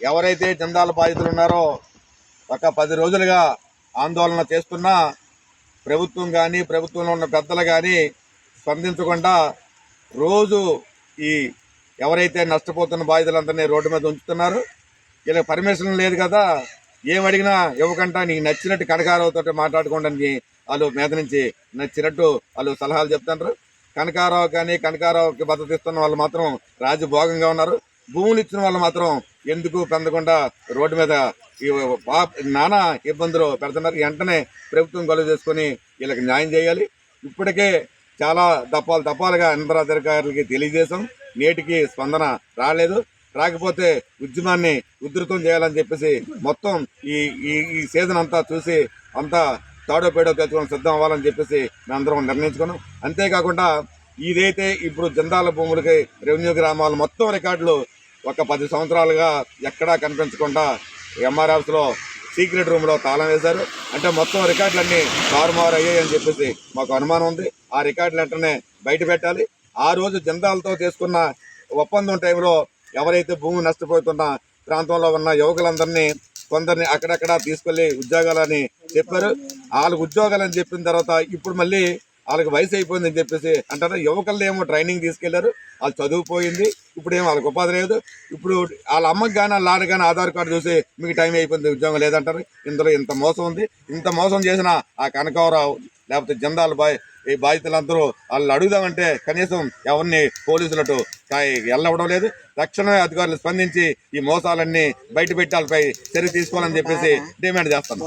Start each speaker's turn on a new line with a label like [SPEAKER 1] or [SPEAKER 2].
[SPEAKER 1] ఎవరైతే చందాల బాధితులు ఉన్నారో ఒక పది రోజులుగా ఆందోళన చేస్తున్నా ప్రభుత్వం కానీ ప్రభుత్వంలో ఉన్న పెద్దలు కానీ స్పందించకుండా రోజు ఈ ఎవరైతే నష్టపోతున్న బాధితులందరినీ రోడ్డు మీద ఉంచుతున్నారు. ఇలా పర్మిషన్ లేదు కదా ఏం అడిగినా ఇవ్వకుండా నీకు నచ్చినట్టు కనకారావుతో మాట్లాడుకోవడానికి వాళ్ళు మీద నుంచి నచ్చినట్టు వాళ్ళు సలహాలు చెప్తున్నారు. కనకారావు కానీ కనకారావుకి భద్రత ఇస్తున్న వాళ్ళు మాత్రం రాజభోగంగా ఉన్నారు. భూములు ఇచ్చిన వాళ్ళు మాత్రం ఎందుకు పెందకుండా రోడ్డు మీద ఈ నానా ఇబ్బందులు పెడుతున్నారు. వెంటనే ప్రభుత్వం గొడవ చేసుకొని వీళ్ళకి న్యాయం చేయాలి. ఇప్పటికే చాలా దప్పాలు దప్పాలుగా అందరు అధికారులకి తెలియజేశాం. నేటికి స్పందన రాలేదు. రాకపోతే ఉద్యమాన్ని ఉధృతం చేయాలని చెప్పేసి మొత్తం ఈ ఈ ఈ సీజన్ అంతా చూసి అంతా తాడో పేడో తెచ్చుకొని సిద్ధం అవ్వాలని చెప్పేసి మేమందరం నిర్ణయించుకున్నాం. అంతేకాకుండా ఇదైతే ఇప్పుడు జందాల భూములకి రెవెన్యూ గ్రామాలు మొత్తం రికార్డులు ఒక పది సంవత్సరాలుగా ఎక్కడా కనిపించకుండా ఎంఆర్ఎఫ్లో సీక్రెట్ రూమ్లో తాళం వేశారు. అంటే మొత్తం రికార్డులన్నీ తారుమారు అయ్యాయి అని చెప్పేసి మాకు అనుమానం ఉంది. ఆ రికార్డులు వెంటనే బయట పెట్టాలి. ఆ రోజు జందాలతో చేసుకున్న ఒప్పందం టైంలో ఎవరైతే భూమి నష్టపోతున్న ప్రాంతంలో ఉన్న యువకులందరినీ కొందరిని అక్కడక్కడ తీసుకెళ్ళి ఉద్యోగాలని చెప్పారు. వాళ్ళకు ఉద్యోగాలని చెప్పిన తర్వాత ఇప్పుడు మళ్ళీ వాళ్ళకి వయసు అయిపోయిందని చెప్పేసి అంటారు. యువకులు ఏమో ట్రైనింగ్ తీసుకెళ్ళారు. వాళ్ళు చదువుపోయింది ఇప్పుడు ఏమో వాళ్ళకి ఉపాధి లేదు. ఇప్పుడు వాళ్ళ అమ్మకి కానీ వాళ్ళ నాన్న కానీ ఆధార్ కార్డు చూసి మీకు టైం అయిపోయింది ఉద్యోగం లేదంటారు. ఇందులో ఇంత మోసం ఉంది. ఇంత మోసం చేసిన ఆ కనకవరావు లేకపోతే జందాల బాయ్ ఈ బాధితులందరూ వాళ్ళు అడుగుదామంటే కనీసం ఎవరిని పోలీసులటు వెళ్ళవడం లేదు. తక్షణమే అధికారులు స్పందించి ఈ మోసాలన్నీ బయట పెట్టాలపై చర్య తీసుకోవాలని చెప్పేసి డిమాండ్ చేస్తాను